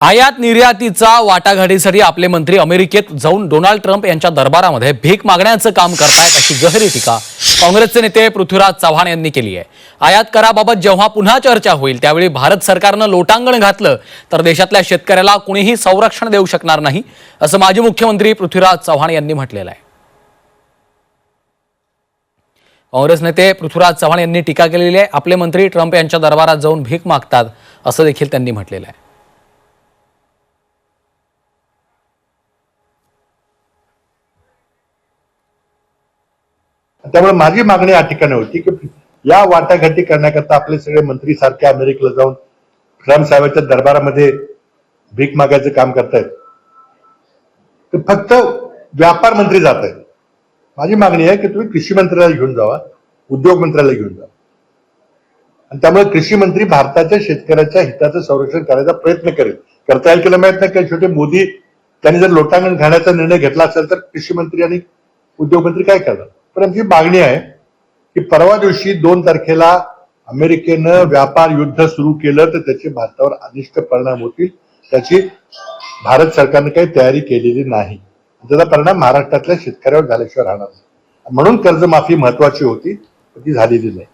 आयात निर्यातीचा वाटाघाटीसाठी आपले मंत्री अमेरिकेत जाऊन डोनाल्ड ट्रम्प यांच्या दरबारामध्ये भीक मागण्याचं काम करतायत अशी गहरी टीका काँग्रेसचे नेते पृथ्वीराज चव्हाण यांनी केली आहे. आयात कराबाबत जेव्हा पुन्हा चर्चा होईल त्यावेळी भारत सरकारनं लोटांगण घातलं तर देशातल्या शेतकऱ्याला कुणीही संरक्षण देऊ शकणार नाही असं माजी मुख्यमंत्री पृथ्वीराज चव्हाण यांनी म्हटलेलं आहे. काँग्रेस नेते पृथ्वीराज चव्हाण यांनी टीका केलेली आहे आपले मंत्री ट्रम्प यांच्या दरबारात जाऊन भीक मागतात असं देखील त्यांनी म्हटलेलं आहे. त्यामुळे माझी मागणी या ठिकाणी होती की या वाटाघाटी करण्याकरता आपले सगळे मंत्री सारखे अमेरिकेला जाऊन ट्रम्प साहेबांच्या दरबारामध्ये भीक मागायचं काम करतायत. तर फक्त व्यापार मंत्री जात आहेत. माझी मागणी आहे की तुम्ही कृषी मंत्र्याला घेऊन जावा उद्योग मंत्र्याला घेऊन जा आणि त्यामुळे कृषी मंत्री भारताच्या शेतकऱ्याच्या हिताचं संरक्षण करायचा प्रयत्न करेल. करता येईल की नाही माहीत नाही शेवटी मोदी त्यांनी जर लोटांगण घालण्याचा निर्णय घेतला असेल तर कृषी मंत्री आणि उद्योगमंत्री काय करणार? पण आमची मागणी आहे की परवा दिवशी दोन तारखेला अमेरिकेनं व्यापार युद्ध सुरू केलं तर त्याचे भारतावर अनिष्ट परिणाम होतील. त्याची भारत सरकारने काही तयारी केलेली नाही. त्याचा परिणाम महाराष्ट्रातल्या शेतकऱ्यावर झाल्याशिवाय राहणार नाही. म्हणून कर्जमाफी महत्वाची होती ती झालेली नाही.